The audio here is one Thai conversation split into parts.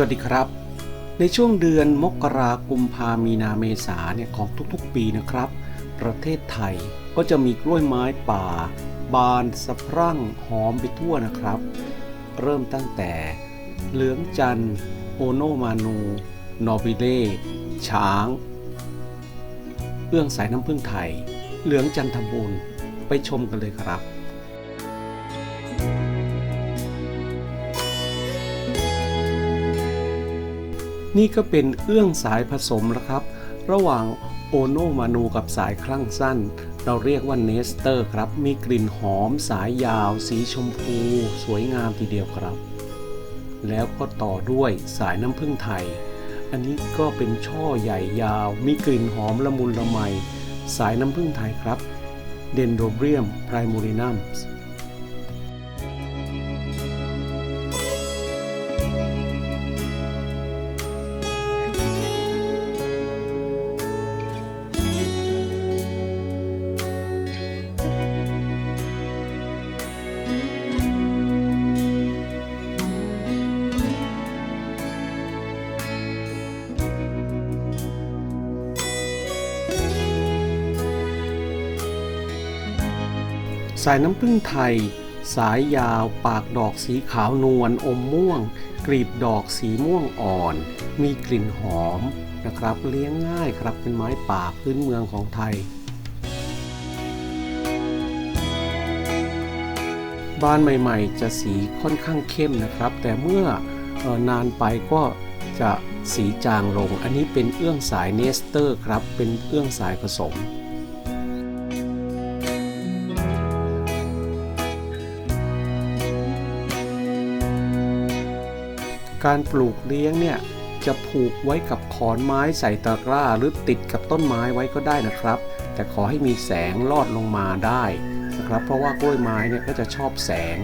วัสดีครับ ในช่วงเดือนมกรากุมภามีนาเมษาเนี่ยของทุกๆปีนะครับ ประเทศไทยก็จะมีกล้วยไม้ป่า บานสะพรั่งหอมไปทั่วนะครับ เริ่มตั้งแต่เหลืองจันทร์โอโนมานู นอบิเล่ช้าง เอื้องสายน้ำพึ่งไทย เหลืองจันทบุญไปชมกันเลยครับ นี่ก็เป็นเอื้องสายผสมนะครับ ระหว่างโอโนมานูกับสายคลั่งสั้น เราเรียกว่าเนสเตอร์ครับ มีกลิ่นหอมสายยาว สีชมพู สวยงามทีเดียวครับ แล้วก็ต่อด้วยสายน้ำผึ้งไทย อันนี้ก็เป็นช่อใหญ่ยาว มีกลิ่นหอมละมุนละไม สายน้ำผึ้งไทยครับเดนโดเบรียมไพรมูรินัมส สายน้ำผึ้งไทย สายยาวปากดอกสีขาวนวลอมม่วง กลีบดอกสีม่วงอ่อน มีกลิ่นหอมนะครับ เลี้ยงง่ายครับเป็นไม้ป่าพื้นเมืองของไทยบ้านใหม่ๆ จะสีค่อนข้างเข้มนะครับ แต่เมื่ออนานไปก็จะสีจางลง อันนี้เป็นเอื้องสายเนสเตอร์ครับ เป็นเอื้องสายผสม การปลูกเลี้ยงเนี่ยจะผูกไว้กับขอนไม้ใส่ตะกร้าหรือติดกับต้นไม้ไว้ก็ได้นะครับ แต่ขอให้มีแสงลอดลงมาได้นะครับ เพราะว่ากล้วยไม้เนี่ยก็จะชอบแสง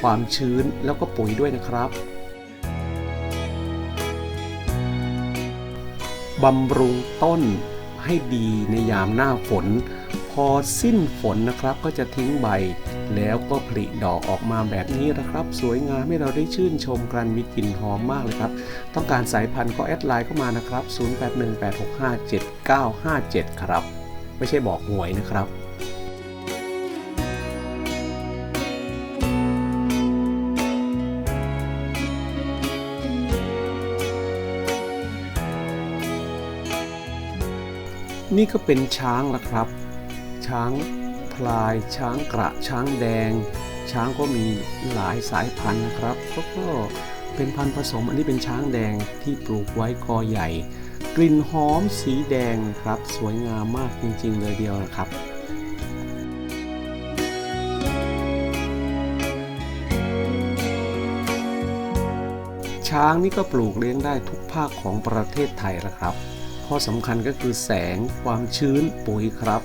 ความชื้นแล้วก็ปุ๋ยด้วยนะครับบำรุงต้นให้ดีในยามหน้าฝน พอสิ้นฝนนะครับก็จะทิ้งใบ แล้วก็ผลิดอกออกมาแบบนี้นะครับ สวยงามให้เราได้ชื่นชมกันมีกลิ่นหอมมากเลยครับ ต้องการสายพันธุ์ก็แอดไลน์เข้ามานะครับ 0818657957 ครับ ไม่ใช่บอกหวยนะครับนี่ก็เป็นช้างละครับ ช้าง พลายช้างกระช้างแดง ช้างก็มีหลายสายพันธุ์นะครับแล้วก็เป็นพันธุ์ผสมอันนี้เป็นช้างแดงที่ปลูกไว้กอใหญ่ กลิ่นหอมสีแดงครับ สวยงามมากจริง ๆ เลยเดียวนะครับช้างนี่ก็ปลูกเลี้ยงได้ทุกภาคของประเทศไทยละครับ ข้อสำคัญก็คือแสงความชื้นปุ๋ยครับ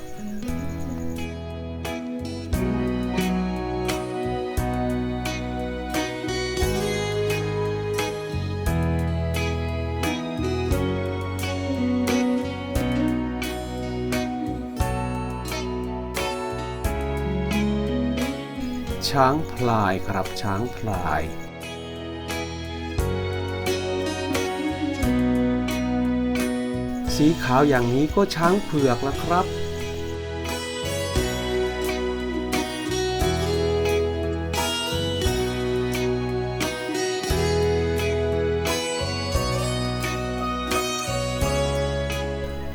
ช้างพลายครับช้างพลาย สีขาวอย่างนี้ก็ช้างเผือกแล้วครับ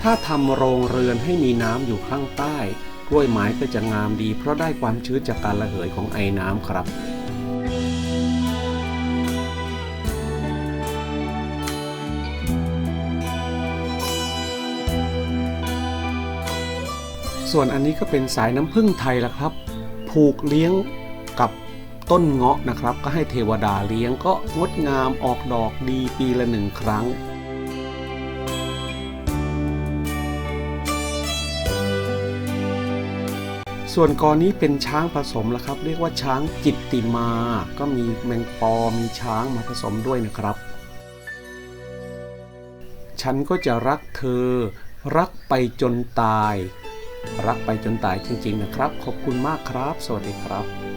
ถ้าทำโรงเรือนให้มีน้ำอยู่ข้างใต้ กล้วยไม้ก็จะงามดี เพราะได้ความชื้นจากการระเหยของไอ้น้ำครับส่วนอันนี้ก็เป็นสายน้ำผึ้งไทยละครับ ผูกเลี้ยงกับต้นเงาะนะครับ ก็ให้เทวดาเลี้ยงก็งดงามออกดอกดีปีละหนึ่งครั้ง ส่วนกอนี้เป็นช้างผสมแล้วครับ เรียกว่าช้างจิตติมา ก็มีแมงปอมีช้างมาผสมด้วยนะครับ ฉันก็จะรักเธอ รักไปจนตาย รักไปจนตายจริงๆนะครับ ขอบคุณมากครับ สวัสดีครับ「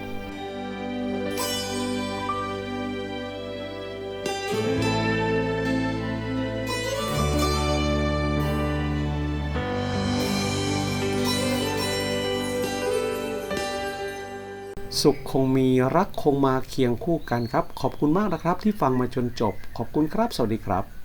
สุขคงมีรักคงมาเคียงคู่กันครับ ขอบคุณมากนะครับที่ฟังมาจนจบ ขอบคุณครับ สวัสดีครับ